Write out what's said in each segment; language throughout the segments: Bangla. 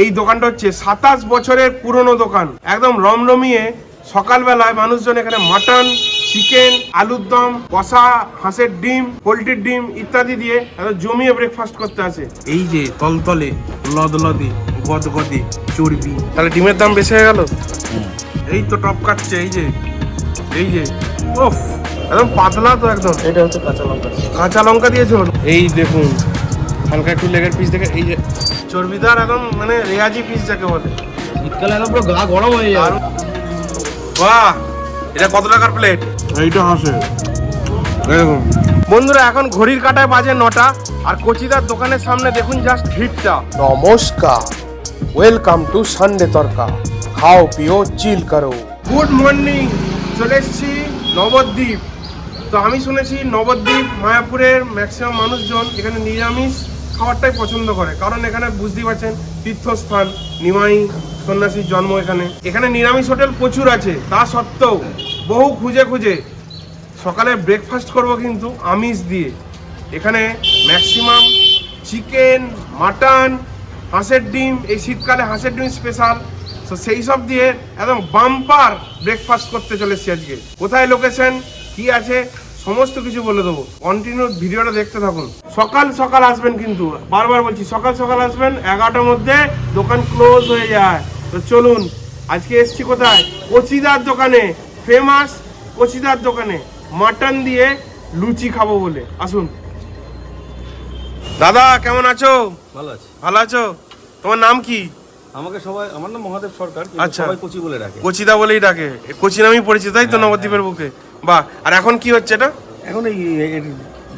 এই দোকানটা হচ্ছে সাতাশ বছরের পুরনো দোকান। একদম রমরমিয়ে সকালবেলায় মানুষজন এখানে মাটন চিকেন আলুর দম কষা হাঁসের ডিম পোলট্রির ডিম ইত্যাদি দিয়ে জমিয়ে ব্রেকফাস্ট করতে আসে। এই যে তলতলে লদলদে গদগদে চর্বি। তাহলে ডিমের দাম বেশি হয়ে গেল? এই তো টপ কাটছে এই যে এই যে ওফ একদম পাতলা তো একদম। এটা হচ্ছে কাঁচা লঙ্কা। কাঁচা লঙ্কা দিয়েছ? এই দেখুন হালকা একটু লেগের পিস দেখে এই যে চর্বিদার একদম মানে রেয়াজি পিস যাকে বলে। শীতকালে একদম পুরো গা গরম হয়ে যায়। বাহ এটা কত টাকার প্লেট এইটা হাসে দেখুন বন্ধুরা এখন ঘড়ির কাটায় বাজে নটা আর কচিদার দোকানের সামনে দেখুন জাস্ট ভিড়টা নমস্কার ওয়েলকাম টু সানডে তরকা খাও পিও চিল করো। গুড মর্নিং চলে এসেছি নবদ্বীপ। তো আমি শুনেছি নবদ্বীপ মায়াপুরের ম্যাক্সিমাম মানুষজন এখানে নিরামিষ। খাবারটাই পছন্দ করে। কারণ এখানে বুঝতেই পারছেন, তীর্থস্থান, নিমাই সন্ন্যাসীর জন্ম এখানে। এখানে নিরামিষ হোটেল প্রচুর আছে, তা সত্ত্বেও বহু খুঁজে খুঁজে সকালে ব্রেকফাস্ট করব কিন্তু আমিষ দিয়ে। এখানে ম্যাক্সিমাম চিকেন মাটন হাঁসের ডিম, এই শীতকালে হাঁসের ডিম স্পেশাল তো সেই সব দিয়ে একদম বাম্পার ব্রেকফাস্ট করতে চলেছি আজকে। কোথায় লোকেশন কি আছে? সমস্ত কিছু বলে দেবো। কন্টিনিউ ভিডিওটা দেখতে থাকুন। সকাল সকাল আসবেন কিন্তু। বারবার বলছি সকাল সকাল আসবেন এগারোটার মধ্যে দোকান ক্লোজ হয়ে যায়। তো চলুন আজকে এসছি কোথায়? কচিদার দোকানে ফেমাস কচিদার দোকানে। মাটন দিয়ে লুচি খাব বলে। আসুন। দাদা কেমন আছো? ভালো আছে। ভালো আছো? তোমার নাম কি? আমাকে সবাই আমার নাম মহাদেব সরকার আচ্ছা। সবাই কচি বলে ডাকে। কচিদা বলেই ডাকে। কচি নামেই পরিচিত তাই তো নবদ্বীপের বুকে? বাহ আর এখন কি হচ্ছে এটা? এখন এই এর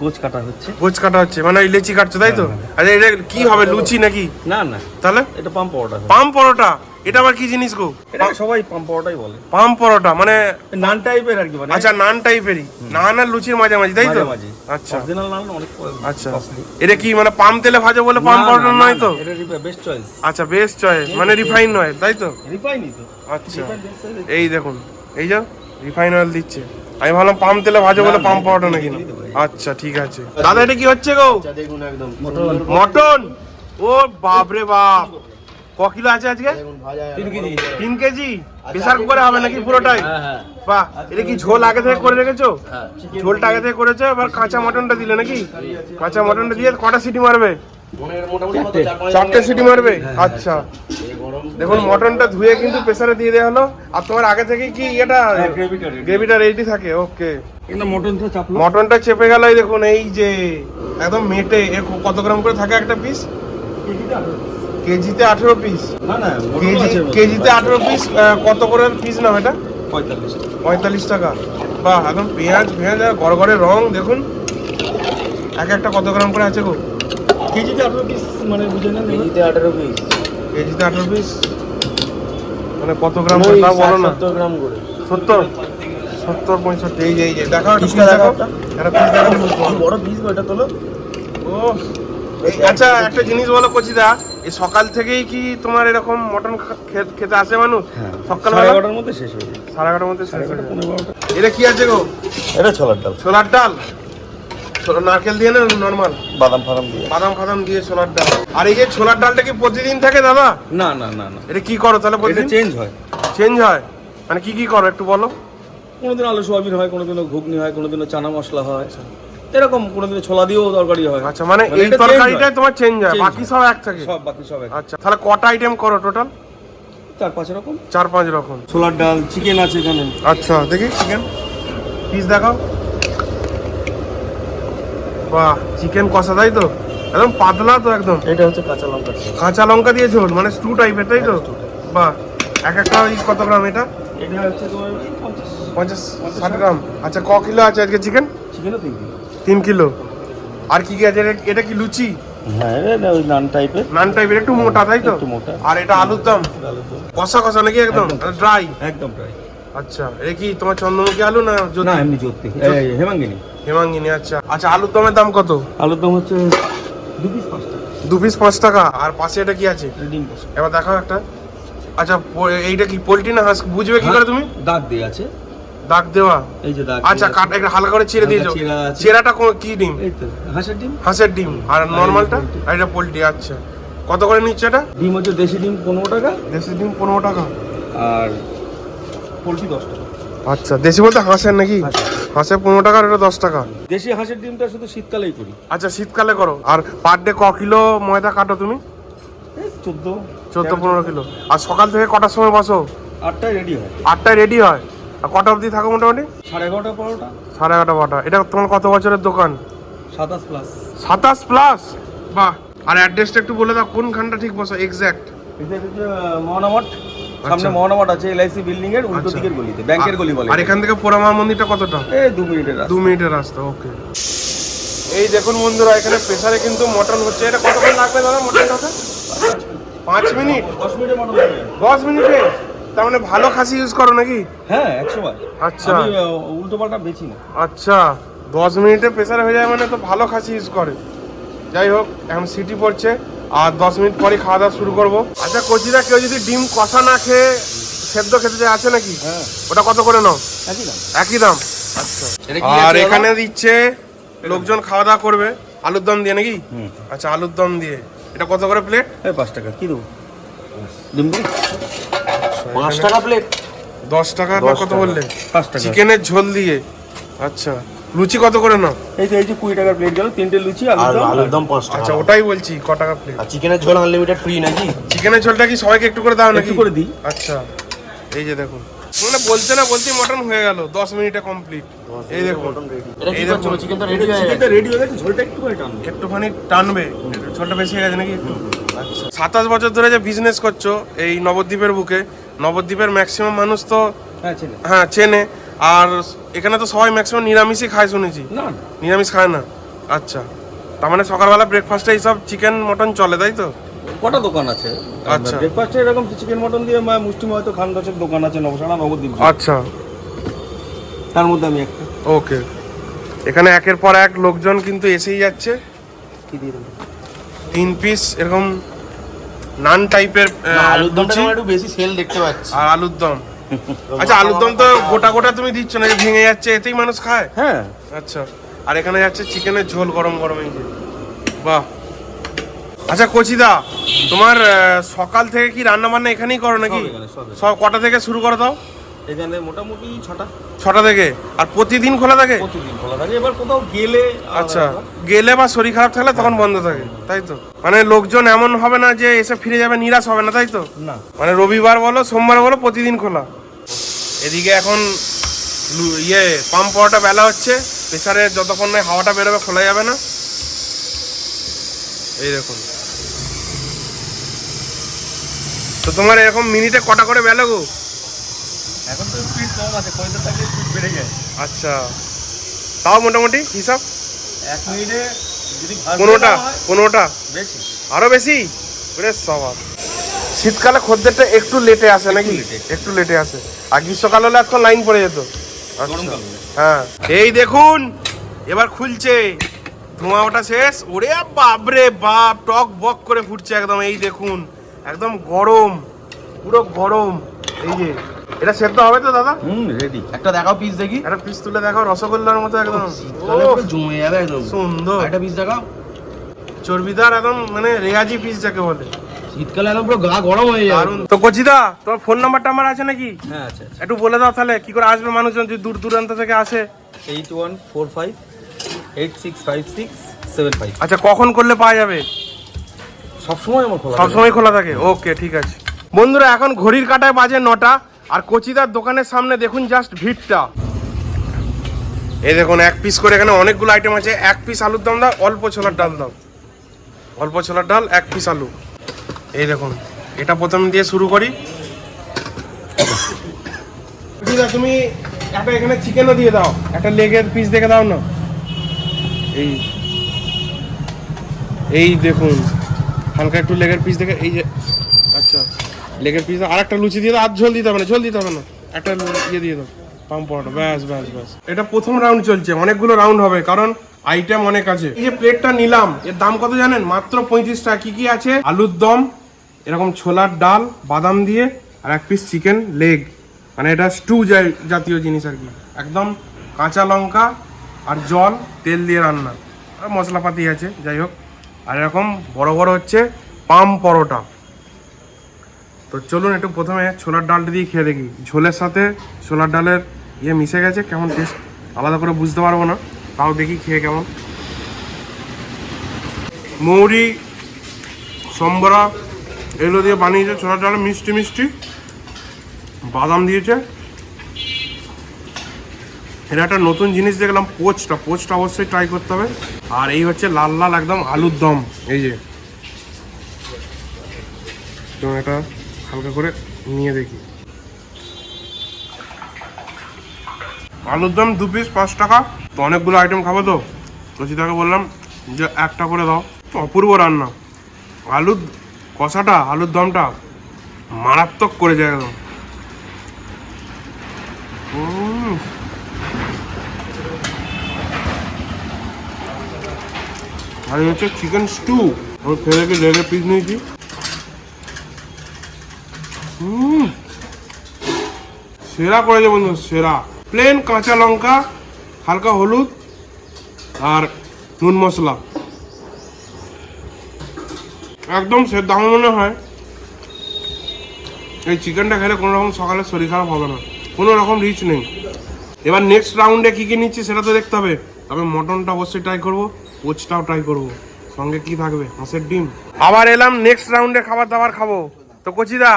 গোছ কাটা হচ্ছে। গোছ কাটা হচ্ছে মানে এই লেচি কাটছো তাই তো? আচ্ছা এটা কি হবে লুচি নাকি? না না তাহলে? এটা পাম পরোটা। পাম পরোটা? এটা আবার কি জিনিস গো? এটা সবাই পাম পরোটাই বলে। পাম পরোটা মানে নান টাইপের আর কি মানে। আচ্ছা নান টাইপেরই। নান আর লুচির মাঝামাঝি তাই তো? আচ্ছা। অরিজিনাল নান অনেক আচ্ছা। এটা কি মানে পাম তেলে ভাজা বলে পাম পরোটা নয় তো? এটা বেস্ট চয়েস আচ্ছা বেস্ট চয়েস মানে রিফাইন নয় তাই তো? রিফাইনই তো। আচ্ছা। এই দেখুন এই যে রিফাইন অয়েল দিচ্ছে। আমি ভাবলাম পাম তেলে ভাজা বলে পাম পাউডার নাকি না? আচ্ছা ঠিক আছে। দাদা এটা কি হচ্ছে গো? মটন। ও বাপরে বাপ। ক কিলো আছে আজকে? তিন কেজি। তিন কেজি? প্রেসার কুকারে হবে নাকি পুরোটাই? হ্যাঁ হ্যাঁ। বাহ এটা কি ঝোল আগে থেকে করে রেখেছো? হ্যাঁ ঝোলটা আগে থেকে করেছ এবার কাঁচা মটনটা দিলে নাকি? কাঁচা মটনটা দিয়ে কটা সিটি মারবে? চারটে সিটি মারবে? আচ্ছা। দেখুন মটনটা ধুয়ে কিন্তু প্রেসারে দিয়ে দেওয়া হলো। আর তোমার আগে থেকে কি এটা গ্রেভিটা রেডি থাকে? ওকে এটা মটন তো চাপলো। মটনটা চেপে গেল এই দেখুন এই যে একদম মেটে কত গ্রাম করে থাকে একটা পিস কেজিতে আঠেরো পিস না না কেজি কেজিতে আঠেরো পিস কত করে পিস না এটা? পঁয়তাল্লিশ টাকা। বাহ একদম পেঁয়াজ পেঁয়াজ আর গড়গড়ে রং দেখুন। এক একটা কত গ্রাম করে আছে গো? কেজিতে আঠারো পিস মানে বুঝে না কেজিতে আঠারো পিস কেজিতে আঠেরো পিস মানে কত গ্রাম করে তা বলো না গ্রাম করে সত্তর সত্তর পঁয়ষট্টি এই যে এই যে দেখাও পিসটা দেখাও একটা পিস দেখাও বড় পিস ওটা তোলো ও আচ্ছা একটা জিনিস বলো কচিদা এই সকাল থেকেই কি তোমার এরকম মটন খেতে আসে মানুষ সকাল এগারোটার মধ্যে শেষ হয়ে যায় সাড়ে এগারোটার মধ্যে শেষ হয়ে যায়। এটা কি আছে গো এটা ছোলার ডাল ছোলার ডাল নারকেল দিয়ে না নর্মাল বাদাম ফাদাম দিয়ে। বাদাম ফাদাম দিয়ে ছোলার ডাল। আর এই যে ছোলার ডালটা কি প্রতিদিন থাকে দাদা? না না না না। এটা কি করো তাহলে প্রতিদিন? চেঞ্জ হয়। চেঞ্জ হয়? মানে কি কি করো একটু বলো। কোনোদিন আলু সোয়াবিন হয় কোনোদিনও ঘুগনি হয় কোনোদিনও চানা মশলা হয়। এরকম কোনোদিন ছোলা দিয়েও তরকারি হয়। আচ্ছা মানে মানে এই তরকারিটাই তোমার চেঞ্জ হয়। বাকি সব এক থাকে সব বাকি সব এক আচ্ছা তাহলে কটা আইটেম করো টোটাল চার পাঁচ রকম চার পাঁচ রকম ছোলার ডাল চিকেন আছে এখানে। আচ্ছা দেখি। চিকেন পিস দেখাও। বাহ চিকেন কষা তাই তো? একদম পাতলা তো একদম। এটা হচ্ছে কাঁচা লঙ্কা কাঁচা লঙ্কা দিয়ে ঝোল মানে স্টু টাইপের তাই তো? বাহ এক একটা ওই কত গ্রাম এটা? এটা হচ্ছে তোমার পঞ্চাশ। ষাট গ্রাম। আচ্ছা ক কিলো আছে আজকে চিকেন চিকেনও তিন কিলো। তিন কিলো। আর কি কি আছে? এটা- কি লুচি? হ্যাঁ এটা ওই নান টাইপের নান টাইপের একটু মোটা তাই তো? একটু মোটা। আর এটা আলুর দম কষা কষা নাকি একদম। ড্রাই একদম প্রায় আচ্ছা এটা কি তোমার চন্দ্রমুখী আলু না জ্যোতি? না এমনি জ্যোতি। হেমাঙ্গিনী। হেমাঙ্গিনী আচ্ছা। আচ্ছা আলুর দমের দাম কত? আলুর দাম হচ্ছে দু পিস পাঁচ টাকা। দু পিস পাঁচ টাকা। আর পাশে এটা কি আছে? এটা ডিম কষা এবার দেখাও একটা। আচ্ছা প- এইটা কি পোল্ট্রি না হাঁস? বুঝবে কি করে তুমি? দাগ দিয়ে আছে। দাগ দেওয়া? এই যে দাগ আচ্ছা কাট একটা হালকা করে ছিঁড়ে দিয়েছ ছেঁড়া আছে। চেরাটা কি ডিম? এই তো হাঁসের ডিম। হাঁসের ডিম। আর নর্মালটা। আর এটা পোল্ট্রি আচ্ছা। কত করে নিচ্ছে এটা? ডিম হচ্ছে দেশি ডিম পনেরো টাকা। দেশি ডিম পনেরো টাকা। আর পোলট্রি দশ টাকা। আচ্ছা দেশি বলতে হাঁসের নাকি? হাঁসের। পনেরো টাকা আর এটা দশ টাকা। দেশি হাঁসের ডিমটা শুধু শীতকালেই করি। আচ্ছা শীতকালে করো। আর পার ডে ক কিলো ময়দা কাটো তুমি? চোদ্দ। চোদ্দ পনেরো কিলো। আর সকাল থেকে কটার সময় বসো? আটটায় রেডি হয়। আটটায় রেডি হয়? আর কটা অবধি থাকো মোটামুটি? সাড়ে এগারোটা বারোটা সাড়ে এগারোটা বারোটা এটা তোমার কত বছরের দোকান? সাতাশ প্লাস সাতাশ প্লাস বাহ। আর অ্যাড্রেসটা একটু বলে দাও কোনখানটা ঠিক বসো এক্স্যাক্ট মহানামঠ সামনে মহানামঠ আছে এলআইসি বিল্ডিং এর উল্টো আচ্ছা। দিকের গলিতে ব্যাংকের গলি বলে আর এখান থেকে পোড়ামা মন্দিরটা কতটা? এই দু মিনিটের রাস্তা। দু মিনিটের রাস্তা ওকে। এই দেখুন বন্ধুরা এখানে প্রেসারে কিন্তু মটন হচ্ছে। এটা কতক্ষণ লাগবে দাদা মটন হতে? পাঁচ মিনিট? দশ মিনিটের মতো লাগে দশ মিনিটে? তার মানে ভালো খাসি ইউজ করো নাকি? হ্যাঁ একশো বার আচ্ছা। আমি উল্টো পাল্টা বেছি না। আচ্ছা দশ মিনিটে প্রেসার হয়ে যায় মানে তো ভালো খাসি ইউজ করে। যাই হোক এখন সিটি পড়ছে। আর দশ মিনিট পরে খাওয়া দাওয়া শুরু করব। আচ্ছা কচিরা কেউ যদি ডিম কষা না খেয়ে সেদ্ধ খেতে চায় আছে নাকি? হ্যাঁ। ওটা কত করে নাও? একই দাম। আচ্ছা। এটা আর এখানে দিচ্ছে লোকজন খাওয়া দাওয়া করবে। আলুর দম দিয়ে নাকি? হুম। আচ্ছা আলুর দম দিয়ে। এটা কত করে প্লেট পাঁচ টাকা কি দেবো? পাঁচ টাকা প্লেট দশ টাকা না কত বললে? পাঁচ চিকেনের ঝোল দিয়ে। আচ্ছা। লুচি কত করে নাও? এই যে এই যে কুড়ি টাকার প্লেট গেল তিনটে লুচি আর আলুর দম। আলুর দম পাঁচ টাকা। আচ্ছা ওটাই বলছি ক টাকা প্লেট আর চিকেনের ঝোল আনলিমিটেড ফ্রি নাকি? চিকেনের ঝোলটা কি সবাইকে একটু করে দাও নাকি? একটু করে দিই। আচ্ছা এই যে দেখুন। মানে বলতে না বলতে মটন হয়ে গেল দশ মিনিটে কমপ্লিট এই দেখুন। এই দেখুন। চিকেন তো রেডি হয়ে গেছে। চিকেনটা রেডি হয়ে গেছে ঝোলটা একটু করে টানবে। একটুখানি টানবে। ঝোলটা বেশি হয়ে গেছে নাকি একটু? আচ্ছা। সাতাশ বছর ধরে যে বিজনেস করছ এই নবদ্বীপের বুকে নবদ্বীপের ম্যাক্সিমাম মানুষ তো হ্যাঁ ছেলে হ্যাঁ চেনে। আর এখানে তো সবাই ম্যাক্সিমাম নিরামিষই খায় শুনেছি। না নিরামিষ খায় না। আচ্ছা। তার মানে সকালবেলা ব্রেকফাস্টে এইসব চিকেন মটন চলে তাই তো? কটা দোকান আছে? আচ্ছা। ব্রেকফাস্টে এরকম চিকেন মটন দিয়ে মা- মুষ্টিম হয়তো খান দশেক দোকান আছে নবসানা নবদ্বীপ আচ্ছা। তার মধ্যে আমি একটা। ওকে। এখানে একের পর এক লোকজন কিন্তু এসেই যাচ্ছে। কি দিয়ে তিন পিস এরকম নান টাইপের আলুর দমটা একটু বেশি সেল দেখতে পাচ্ছি। আর আলুর দম। আচ্ছা আলুর দম তো গোটা গোটা তুমি দিচ্ছ না যে ভেঙে যাচ্ছে এতেই মানুষ খায়? হ্যাঁ। আচ্ছা আর এখানে যাচ্ছে চিকেনের ঝোল গরম গরম এই বাহ। আচ্ছা কচিদা তোমার সকাল থেকে কি রান্না বান্না এখানেই করো নাকি? সব কটা থেকে শুরু করো দাও এখানে মোটামুটি ছটা। ছটা থেকে? আর প্রতিদিন খোলা থাকে? প্রতিদিন খোলা থাকে। এবার কোথাও গেলে আচ্ছা গেলে বা শরীর খারাপ থাকলে তখন বন্ধ থাকে তাই তো? মানে লোকজন এমন হবে না যে এসে ফিরে যাবে নিরাশ হবে না তাই তো? না। মানে রবিবার বলো সোমবার বলো প্রতিদিন খোলা। এদিকে এখন ইয়ে পাম্প পাওয়াটা বেলা হচ্ছে। প্রেসারে যতক্ষণ না হাওয়াটা বেরোবে খোলা যাবে না। এই দেখুন। তো তোমার এরকম মিনিটে কটা করে বেলা গো? এখন তো স্পিড কম আছে কয়টা থাকলে স্পিড বেড়ে যায়। আচ্ছা। তাও মোটামুটি হিসাব? এক মিনিটে যদি পনেরোটা পনেরোটা? বেশি। আরও বেশি? ওরে সবার। শীতকালে খদ্দেরটা একটু লেটে আসে নাকি? একটু লেটে আসে। আর গ্রীষ্মকাল হলে এখন লাইন পড়ে যেত। হ্যাঁ। এই দেখুন এবার খুলছে। ধোঁয়া ওটা শেষ। ওরে বাপরে বাপ টক বক করে ফুটছে একদম এই দেখুন। একদম গরম পুরো গরম। এই যে এটা সেদ্ধ হবে তো দাদা? হুম রেডি একটা দেখাও পিস দেখি। একটা পিস তুলে দেখো রসগোল্লার মতো একদম। জমে যাবে একদম। সুন্দর। একটা পিস দেখাও। চর্বিদার একদম মানে রেয়াজি পিস যাকে বলে। শীতকালে একদম পুরো গা গরম হয়ে দারুণ। তো কচিদা তোমার ফোন নাম্বারটা আমার আছে নাকি? হ্যাঁ আচ্ছা আচ্ছা একটু বলে দাও তাহলে কি করে আসবে মানুষজন যদি দূর দূরান্ত থেকে আসে? Eight one four five eight six five six seven five আচ্ছা কখন করলে পাওয়া যাবে? সবসময় আমার খোলা সব সময় খোলা থাকে? ওকে ঠিক আছে। বন্ধুরা এখন ঘড়ির কাটায় বাজে নটা আর কচিদার দোকানের সামনে দেখুন জাস্ট ভিড়টা। এই দেখুন এক পিস করে এখানে অনেকগুলো আইটেম আছে। এক পিস আলুর দাম দাও অল্প ছোলার ডাল দাও। অল্প ছোলার ডাল এক পিস আলু। এই দেখুন এটা প্রথম দিয়ে শুরু করি। তুমি একটা এখানে চিকেনও দিয়ে দাও একটা লেগের পিস দেখে দাও না। এই এই দেখুন হালকা একটু লেগের পিস দেখে এই যে আচ্ছা লেগের পিস আর একটা লুচি দিয়ে দাও আর ঝোল দিতে হবে না ঝোল দিতে হবে না। একটা ইয়ে দিয়ে দাও পাম পরোটা ব্যাস ব্যাস ব্যাস। এটা প্রথম রাউন্ড চলছে অনেকগুলো রাউন্ড হবে কারণ আইটেম অনেক আছে। এই যে প্লেটটা নিলাম এর দাম কত জানেন? মাত্র পঁয়ত্রিশ টাকা। কি কি আছে? আলুর দম এরকম ছোলার ডাল, বাদাম দিয়ে, আর এক পিস চিকেন লেগ মানে এটা স্টু জাতীয় জিনিস আর কি। একদম কাঁচা লঙ্কা আর জল, তেল দিয়ে রান্না। আর মশলাপাতি আছে, যাই হোক। আর এরকম বড় বড় হচ্ছে পাম পরোটা। তো চলুন একটু প্রথমে ছোলার ডালটা দিয়ে খেয়ে দেখি। ঝোলের সাথে ছোলার ডালের ইয়ে মিশে গেছে, কেমন টেস্ট আলাদা করে বুঝতে পারব না। তাও দেখি খেয়ে কেমন। মৌরি, সম্বরা এগুলো দিয়ে বানিয়েছে ছোলার ডাল মিষ্টি মিষ্টি। বাদাম দিয়েছে। এটা একটা নতুন জিনিস দেখলাম, পোচটা পোচটা অবশ্যই ট্রাই করতে হবে। আর এই হচ্ছে লাল লাল একদম আলুর দম, এই যে। এটা হালকা করে নিয়ে দেখি। আলুর দম দু পিস পাঁচ টাকা। তো অনেকগুলো আইটেম খাব তো? রচিতাকে বললাম যে একটা করে দাও। তো অপূর্ব রান্না। আলুর কষাটা, আলুর দমটা মারাত্মক করে যায় একদম। আর হচ্ছে চিকেন স্টু আমি খেয়ে লেগে পিস নিয়েছি। সেরা করেছে বন্ধু, সেরা। প্লেন কাঁচা লঙ্কা, হালকা হলুদ আর নুন মশলা। একদম সেদ্ধ আমার মনে হয়। এই চিকেনটা খেলে কোনো রকম সকালে শরীর খারাপ হবে না। কোনো রকম রিচ নেই। এবার নেক্সট রাউন্ডে কী কী নিচ্ছি সেটা তো দেখতে হবে। তবে মটনটা অবশ্যই ট্রাই করব পোচটাও ট্রাই করব। সঙ্গে কি থাকবে? হাঁসের ডিম। আবার এলাম নেক্সট রাউন্ডে খাবার দাবার খাব। তো কচিদা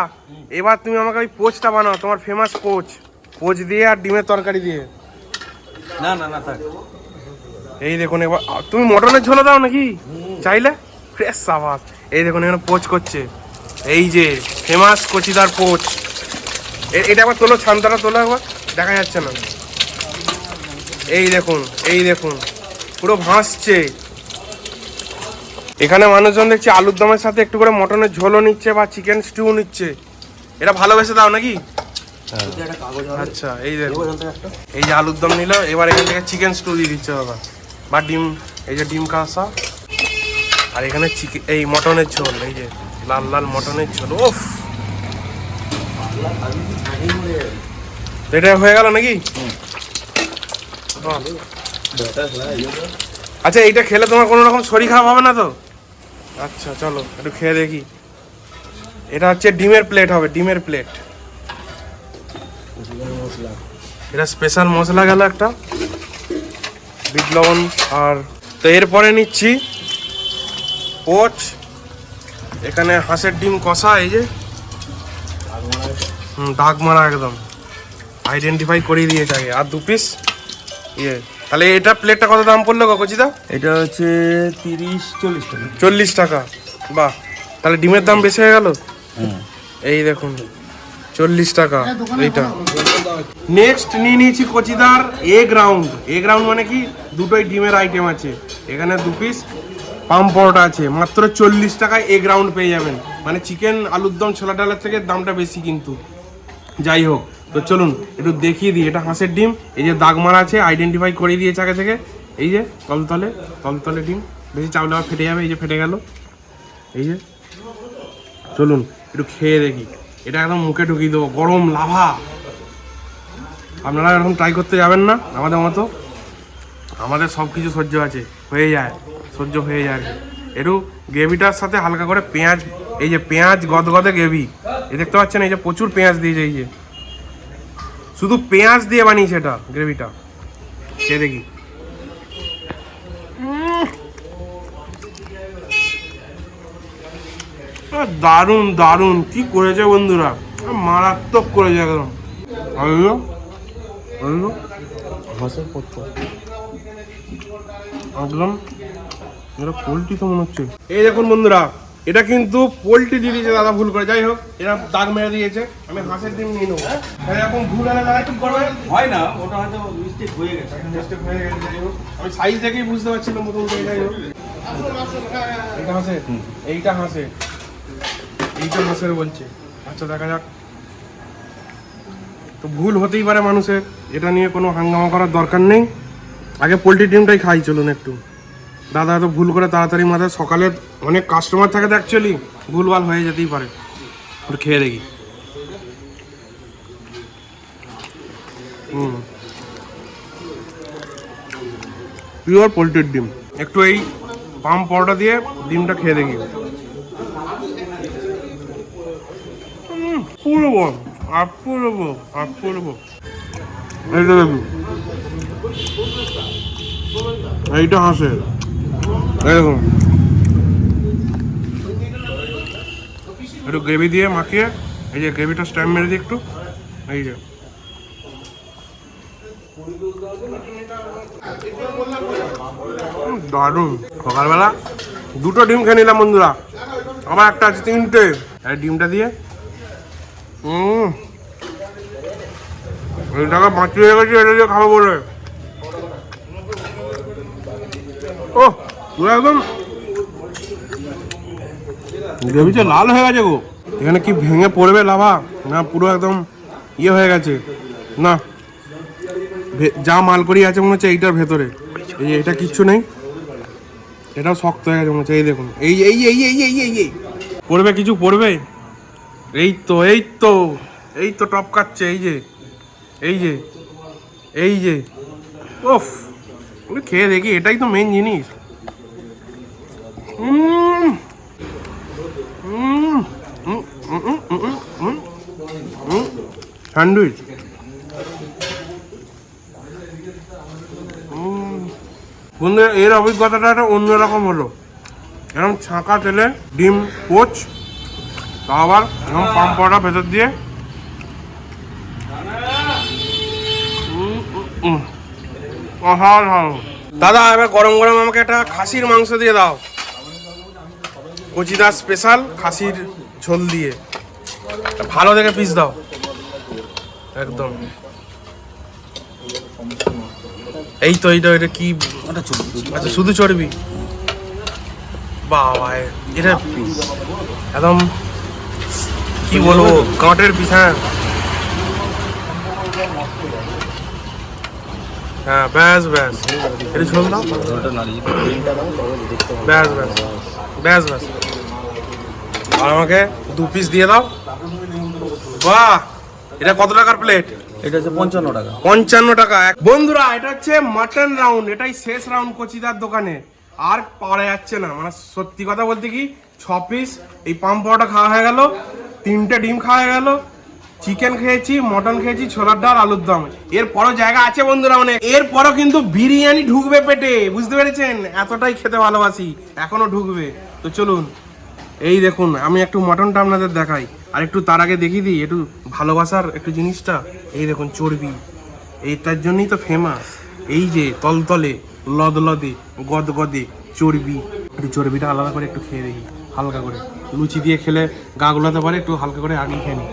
এবার তুমি আমাকে ওই পোচটা বানাও তোমার ফেমাস পোচ। পোচ দিয়ে আর ডিমের তরকারি দিয়ে। না না না থাক। এই দেখুন এবার তুমি মটনের ঝোলা দাও নাকি? চাইলে? ফ্রেশ সাবাস। এই দেখুন, এখানে পোচ করছে। এই যে ফেমাস কচিদার পোচ এটা আবার তোলো, ছান্তাটা তোলো একবার, দেখা যাচ্ছে না। এই দেখুন এই দেখুন, পুরো ভাসছে। এখানে মানুষজন দেখছি আলুর দমের সাথে একটু করে মটনের ঝোলও নিচ্ছে বা চিকেন স্টিউ নিচ্ছে। এটা ভালোবেসে দাও নাকি? আচ্ছা এই দেখুন। এই যে আলুর দম নিল, এবার এখান থেকে চিকেন স্টু দিয়ে দিচ্ছে, বাবা। বা ডিম, এই যে ডিম কাঁসা আর এখানে চিকেন এই মটনের ঝোল, এই যে লাল লাল মটনের ঝোল ওফ এটা হয়ে গেল নাকি? আচ্ছা এইটা খেলে তোমার কোনো রকম শরীর খারাপ হবে না তো? আচ্ছা চলো, একটু খেয়ে দেখি। এটা হচ্ছে ডিমের প্লেট হবে, ডিমের প্লেট এটা স্পেশাল মশলা গেল একটা। বিট লবণ আর তো এরপরে নিচ্ছি পোচ এখানে হাঁসের ডিম কষা এই যে। হুম দাগ মারা একদম। আইডেন্টিফাই করিয়ে দিয়েছে আগে। আর দু পিস ইয়ে। তাহলে এটা প্লেটটা কত দাম পড়ল কচিদা? এটা হচ্ছে তিরিশ চল্লিশ টাকা। চল্লিশ টাকা। বাহ। তাহলে ডিমের দাম বেশি হয়ে গেল? এই দেখুন চল্লিশ টাকা এইটা। নেক্সট নিয়ে নিয়েছি কচিদার এগ রাউন্ড এগ রাউন্ড মানে কি? দুটোই ডিমের আইটেম আছে। এখানে দু পিস পাম পরোটা আছে, মাত্র চল্লিশ টাকায় এগ রাউন্ড পেয়ে যাবেন। মানে চিকেন আলুর দম, ছোলা ডালের থেকে দামটা বেশি কিন্তু। যাই হোক, তো চলুন, একটু দেখিয়ে দিই, এটা হাঁসের ডিম, এই যে দাগ মারা আছে আইডেন্টিফাই করে দিয়েছে আগে থেকে। এই যে, তলতলে তলতলে ডিম, বেশি চাউলে আবার ফেটে যাবে, এই যে ফেটে গেল। এই যে, চলুন, একটু খেয়ে দেখি। এটা একদম মুখে ঢুকিয়ে দেবো, গরম লাভা। আপনারা এরকম ট্রাই করতে যাবেন না, আমাদের মতো। আমাদের সব কিছু সহ্য আছে, হয়ে যায়। সহ্য হয়ে যায়। আর কি। একটু গ্রেভিটার সাথে হালকা করে পেঁয়াজ এই যে পেঁয়াজ গদগদে গ্রেভি এই দেখতে পাচ্ছেন এই যে প্রচুর পেঁয়াজ দিয়েছে এই যে। শুধু পেঁয়াজ দিয়ে বানিয়েছে এটা গ্রেভিটা। খেয়ে দেখি। দারুণ দারুণ। কি করেছে বন্ধুরা? মারাত্মক করেছে একদম। একদম এটা পোলট্রি তো মনে হচ্ছে। এই দেখুন বন্ধুরা এটা কিন্তু পোলট্রি দিয়ে দিয়েছে দাদা ভুল করে। যাই হোক এরা দাগ মেরে দিয়েছে। আমি হাঁসের ডিম নিয়ে নেব। তাহলে এরকম ভুল হলে দাদা কি করবে? হয় না ওটা হয়তো মিস্টেক হয়ে গেছে। Mistake হয়ে গেছে, যাই হোক। আমি সাইজ দেখেই বুঝতে পারছিলাম মোটামুটি যাই হোক। এইটা হাসে এইটা হাসে এইটা হাসের বলছে। আচ্ছা দেখা যাক। তো ভুল হতেই পারে মানুষের। এটা নিয়ে কোনো হাঙ্গামা করার দরকার নেই। আগে পোলট্রি ডিমটাই খাই চলুন একটু। দাদা তো ভুল করে তাড়াতাড়ি মাথায় সকালে অনেক কাস্টমার থাকে তো অ্যাকচুয়ালি ভুলভাল হয়ে যেতেই পারে। একটু খেয়ে দেখি। হুম। পিওর পোলট্রির ডিম। একটু এই পাম পরোটা দিয়ে ডিমটা খেয়ে দেখি। এইটা হাসে একটু গ্রেভি দিয়ে মাখিয়ে, এই যে গ্রেভিটা স্ট্যাম্প মেরে দিই একটু, এই যে। দারুণ। সকালবেলা দুটো ডিম খেয়ে নিলাম বন্ধুরা। আমার একটা আছে তিনটে। ডিমটা দিয়ে। হুম এই টাকা বাঁচিয়ে গেছে এটা দিয়ে খাব বলে ও পুরো একদম গ্রেভিটা লাল হয়ে গেছে গো। এখানে কি ভেঙে পড়বে লাভা? না, পুরো একদম ইয়ে হয়ে গেছে। না যা মাল করি আছে মনে হচ্ছে এইটার ভেতরে। এই এটা কিচ্ছু নেই। এটাও শক্ত হয়ে গেছে মনে হচ্ছে। এই দেখুন, এই এই এই এই এই এই এই। পড়বে কিছু? পড়বে? এই তো এই তো এই তো টপ কাটছে, এই যে এই যে এই যে। ওফ খেয়ে দেখি, এটাই তো মেন জিনিস। স্যান্ডউইচ এর অভিজ্ঞতাটা একটা অন্যরকম হলো। এরকম ছাঁকা তেলে ডিম, পোচ তা আবার এরকম পাম্পড়া ভেতর দিয়ে। দাদা, এবার গরম গরম আমাকে একটা খাসির মাংস দিয়ে দাও। কচিদা স্পেশাল খাসির ঝোল দিয়ে। ভালো দেখে পিস দাও। একদম। এই তো এইটা এটা কি? আচ্ছা শুধু চর্বি? বাবা এটা একদম, কি বলব কাঁটের পিস হ্যাঁ হ্যাঁ ব্যাস ব্যাস। এটা ঝোল দাও ব্যাস ব্যাস ব্যাস ব্যাস। আর আমাকে দু পিস দিয়ে দাও। বাহ! এটা কত টাকার প্লেট এটা হচ্ছে পঞ্চান্ন টাকা। পঞ্চান্ন টাকা। বন্ধুরা এটা হচ্ছে মাটন রাউন্ড এটাই শেষ রাউন্ড কচিদার দোকানে। আর পাওয়া যাচ্ছে না। মানে সত্যি কথা বলতে কি ছ পিস এই পাম পাওয়াটা খাওয়া হয়ে গেল তিনটে ডিম খাওয়া হয়ে গেল চিকেন খেয়েছি, মটন খেয়েছি, ছোলার ডাল, আলুর দম। এরপরও জায়গা আছে বন্ধুরা মানে। এরপরও কিন্তু বিরিয়ানি ঢুকবে পেটে, বুঝতে পেরেছেন? এতটাই খেতে ভালোবাসি, এখনও ঢুকবে। তো চলুন, এই দেখুন, আমি একটু মটনটা আপনাদের দেখাই। আর একটু তার আগে দেখিয়ে দিই, একটু ভালোবাসার একটু জিনিসটা। এই দেখুন, চর্বি। এইটার জন্যই তো ফেমাস এই যে তলতলে, লদলদে, গদগদে চর্বি। একটু চর্বিটা আলাদা করে একটু খেয়ে দেখি, হালকা করে। লুচি দিয়ে খেলে গা গুলাতে পারে, একটু হালকা করে আগে খেয়ে নিই।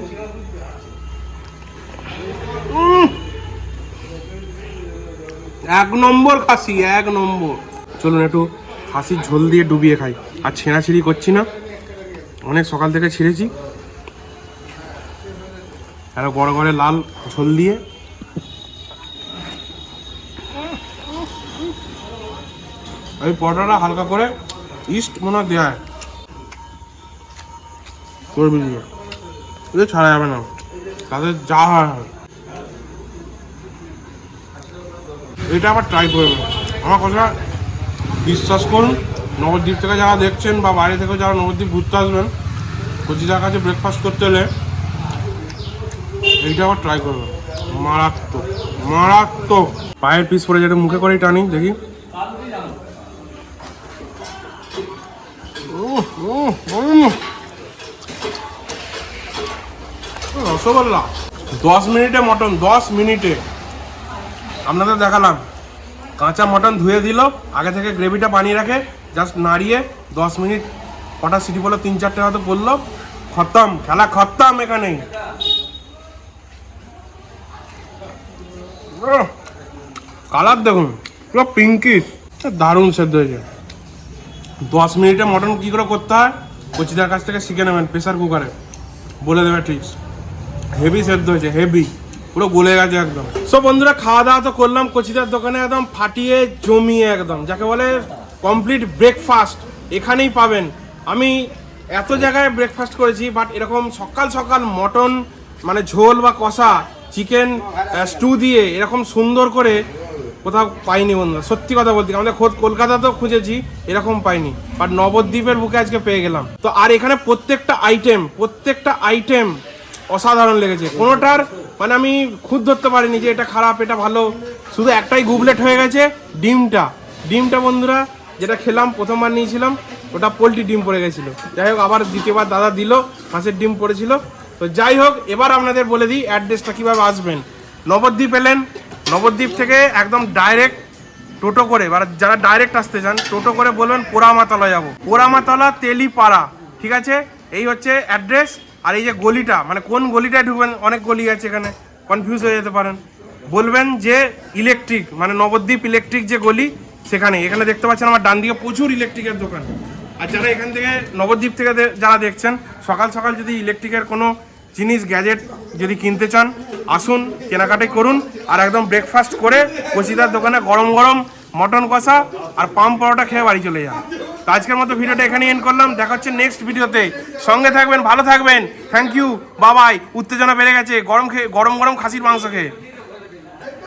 এক নম্বর খাসি, এক নম্বর। চলুন একটু খাসির ঝোল দিয়ে ডুবিয়ে খাই। আর ছেঁড়াছিঁড়ি করছি না। অনেক সকাল থেকে ছিঁড়েছি। আর বড় করে লাল ঝোল দিয়ে। ওই পরোটাটা হালকা করে ইস্ট মনে হয় করবি ছাড়া যাবে না। তাদের যা হয় হয় এটা আবার ট্রাই করবেন আমার কথা বিশ্বাস করুন, নবদ্বীপ থেকে যারা দেখছেন বা বাইরে থেকে যারা নবদ্বীপ ঘুরতে আসবেন, কচিদার কাছে ব্রেকফাস্ট করতে হলে এইটা আবার ট্রাই করবেন মারাত্মক মারাত্মক। পায়ের পিস পরে যেটা মুখে করেই টানি, দেখি। রসগোল্লা। দশ মিনিটে মটন, দশ মিনিটে। আপনাদের দেখালাম। কাঁচা মটন ধুয়ে দিল, আগে থেকে গ্রেভিটা বানিয়ে রাখে জাস্ট নাড়িয়ে দশ মিনিট কটা সিটি বলে তিন চারটে হয়তো বলল খতম, খেলা খতম এখানেই। কালার দেখুন, পুরো পিঙ্কিশ দারুণ সেদ্ধ হয়েছে। দশ মিনিটে মটন কী করে করতে হয়? কচিদার কাছ থেকে শিখে নেবেন প্রেশার কুকারে বলে দেবে ট্রিক্স হেভি সেদ্ধ হয়েছে হেভি পুরো গলে গেছে একদম। সো বন্ধুরা খাওয়া দাওয়া তো করলাম, কচিদার দোকানে একদম ফাটিয়ে জমিয়ে একদম, যাকে বলে কমপ্লিট ব্রেকফাস্ট এখানেই পাবেন। আমি এত জায়গায় ব্রেকফাস্ট করেছি বাট এরকম সকাল সকাল মটন মানে ঝোল বা কষা চিকেন স্টু দিয়ে এরকম সুন্দর করে কোথাও পাইনি বন্ধুরা। সত্যি কথা বলতে আমাদের খোদ কলকাতাতেও খুঁজেছি, এরকম পাইনি। বাট নবদ্বীপের বুকে আজকে পেয়ে গেলাম। তো আর এখানে প্রত্যেকটা আইটেম প্রত্যেকটা আইটেম অসাধারণ লেগেছে। কোনোটার মানে আমি খুদ ধরতে পারিনি যে এটা খারাপ, এটা ভালো। শুধু একটাই গুবলেট হয়ে গেছে, ডিমটা। ডিমটা বন্ধুরা, যেটা খেলাম, প্রথমবার নিয়েছিলাম, ওটা পোলট্রি ডিম পড়ে গেছিল। যাই হোক, আবার দ্বিতীয়বার দাদা দিল, হাঁসের ডিম পড়েছিল। তো যাই হোক, এবার আপনাদের বলে দিই অ্যাড্রেসটা কীভাবে আসবেন। নবদ্বীপ এলেন, নবদ্বীপ থেকে একদম ডাইরেক্ট টোটো করে এবার যারা ডাইরেক্ট আসতে চান, টোটো করে বলবেন পোড়ামাতলা যাব। পোড়ামাতলা তেলিপাড়া, ঠিক আছে? এই হচ্ছে অ্যাড্রেস। আর এই যে গলিটা মানে কোন গলিটায় ঢুকবেন? অনেক গলি আছে এখানে। কনফিউজ হয়ে যেতে পারেন। বলবেন যে ইলেকট্রিক মানে নবদ্বীপ ইলেকট্রিক যে গলি সেখানে এখানে দেখতে পাচ্ছেন আমার ডান দিকে প্রচুর ইলেকট্রিকের দোকান। আর যারা এখান থেকে নবদ্বীপ থেকে যারা দেখছেন, সকাল সকাল যদি ইলেকট্রিকের কোনো জিনিস গ্যাজেট যদি কিনতে চান, আসুন, কেনাকাটি করুন, আর একদম ব্রেকফাস্ট করে কচিদার দোকানে গরম গরম মটন কষা আর পাম পরোটা খেয়ে বাড়ি চলে যান তো আজকের মতো ভিডিওটা এখানেই এন্ড করলাম। দেখা হচ্ছে নেক্সট ভিডিওতে। সঙ্গে থাকবেন, ভালো থাকবেন। থ্যাংক ইউ বাবাই উত্তেজনা বেড়ে গেছে। গরম খেয়ে গরম গরম খাসির মাংস খেয়ে।